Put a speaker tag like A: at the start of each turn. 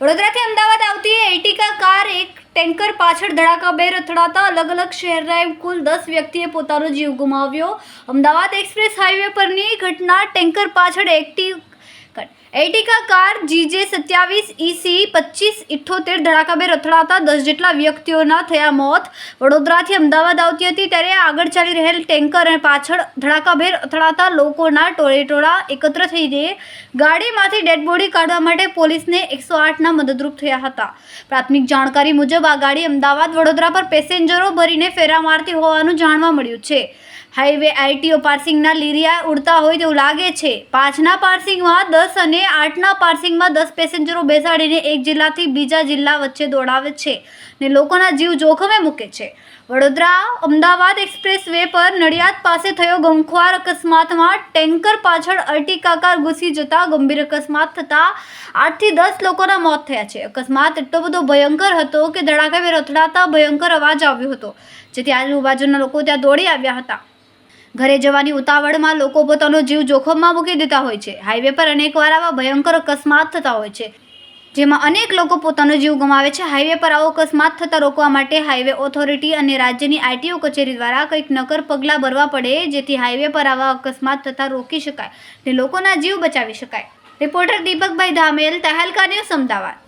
A: વડોદરાથી અમદાવાદ આવતી એટીકા કાર એક ટેન્કર પાછળ ધડાકાભેર અથડાતા અલગ અલગ શહેરના એમ કુલ દસ વ્યક્તિએ પોતાનો જીવ ગુમાવ્યો. અમદાવાદ એક્સપ્રેસ હાઈવે પરની ઘટના ટેન્કર પાછળ એક્ટિવ એર્ટિકા કાર જીજે સત્યાવીસ ઈસી પચીસ ઇઠ્ઠોતેર ધડાકાભેર અથડાતા દસ જેટલા વ્યક્તિઓના થયા મોત વડોદરાથી અમદાવાદ આવતી હતી ત્યારે આગળ ચાલી રહેલ ટેન્કર અને પાછળ ધડાકાભેર અથડાતા લોકોના ટોળેટોળા એકત્ર થઈ થઈને ગાડીમાંથી ડેડ બોડી કાઢવા માટે પોલીસને એકસો આઠના મદદરૂપ થયા હતા પ્રાથમિક જાણકારી મુજબ આ ગાડી અમદાવાદ વડોદરા પર પેસેન્જરો ભરીને ફેરા મારતી હોવાનું જાણવા મળ્યું છે હાઈવે આઈટીઓ પાર્સિંગના લીરિયા ઉડતા હોય તેવું લાગે છે. પાંચના પાર્સિંગમાં દસ અને આઠના પાર્સિંગમાં દસ પેસેન્જરો બેસાડીને એક જિલ્લાથી બીજા જિલ્લા વચ્ચે દોડાવે છે ને લોકોના જીવ જોખમે મૂકે છે. વડોદરા અમદાવાદ એક્સપ્રેસ વે પર નડિયાદ પાસે થયો ગમખ્વાર અકસ્માતમાં ટેન્કર પાછળ અર્ટિકા કાર ઘૂસી જતા ગંભીર અકસ્માત થતાં આઠથી દસ લોકોના મોત થયા છે. અકસ્માત એટલો બધો ભયંકર હતો કે ધડાકાભેર અથડાતા ભયંકર અવાજ આવ્યો હતો. જેથી આજુબાજુના લોકો ત્યાં દોડી આવ્યા હતા. ઘરે જવાની ઉતાવળમાં લોકો પોતાનો જીવ જોખમમાં મૂકી દેતા હોય છે. હાઈવે પર અનેકવાર આવા ભયંકર અકસ્માત થતા હોય છે. જેમાં અનેક લોકો પોતાનો જીવ ગુમાવે છે. હાઈવે પર આવો અકસ્માત થતા રોકવા માટે હાઈવે ઓથોરિટી અને રાજ્યની આઈટીઓ કચેરી દ્વારા કંઈક નકર પગલાં ભરવા પડે, જેથી હાઈવે પર આવા અકસ્માત થતા રોકી શકાય ને લોકોના જીવ બચાવી શકાય. Reporter Deepakbhai Dhamel, Tehelka news Ahmedabad.